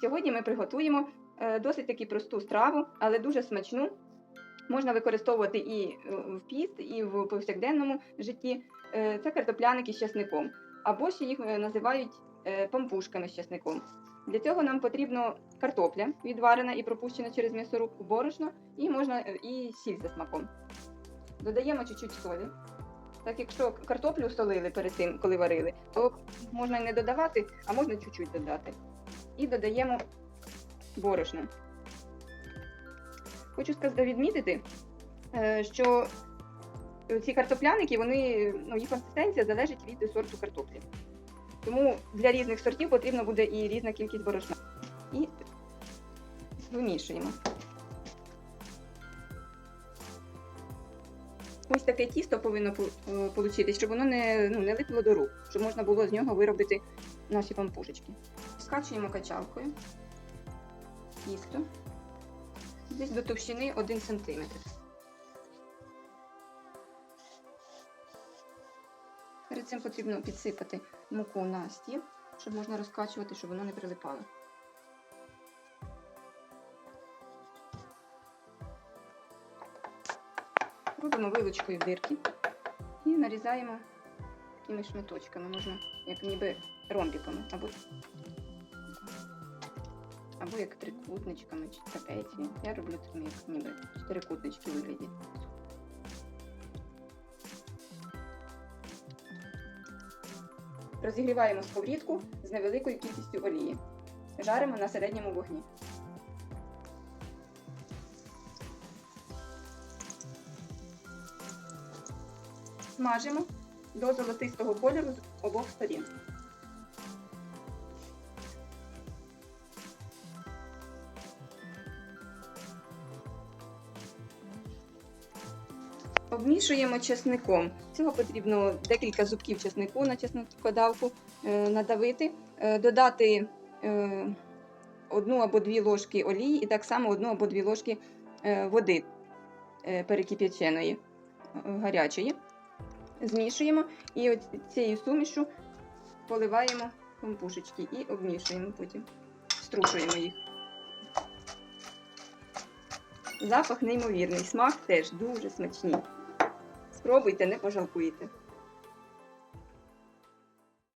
Сьогодні ми приготуємо е, досить таки просту страву, але дуже смачну. Можна використовувати і е, в піст, і в повсякденному житті. Е, Це картопляники з часником, або ще їх називають пампушками з часником. Для цього нам потрібно картопля відварена і пропущена через м'ясорубку, борошно, і можна і сіль за смаком. Додаємо чуть-чуть солі. Так, якщо картоплю солили перед тим, коли варили, то можна не додавати, а можна чуть-чуть додати. І додаємо борошно. Хочу сказати, відмітити, е, що ці картопляники, вони, ну, їх консистенція залежить від сорту картоплі. Тому для різних сортів потрібна буде і різна кількість борошна. І вимішуємо. Ось таке тісто повинно вийти, щоб воно не, ну, не липло до рук, щоб можна було з нього виробити наші пампушечки. Скачуємо качалкою тісто десь до товщини 1 см. Перед цим потрібно підсипати муку на стіл, щоб можна розкачувати, щоб воно не прилипало. Робимо вилочкою дирки і нарізаємо такими шматочками, можна як ніби ромбиками, або, або як трикутничками чи трапеції. Я роблю такими, як ніби чотирикутнички вигляді. Розігріваємо сковорідку з невеликою кількістю олії. Жаримо на середньому вогні. Смажимо до золотистого кольору з обох сторін. Обмішуємо чесником. Цього потрібно декілька зубків чеснику на чесникодавку е, надавити, е, додати е, одну або дві ложки олії і так само одну або дві ложки води перекип'яченої, гарячої. Змішуємо і от цією сумішу поливаємо компушечки і обмішуємо потім. Струшуємо їх. Запах неймовірний, смак теж дуже смачний. Спробуйте, не пожалкуєте.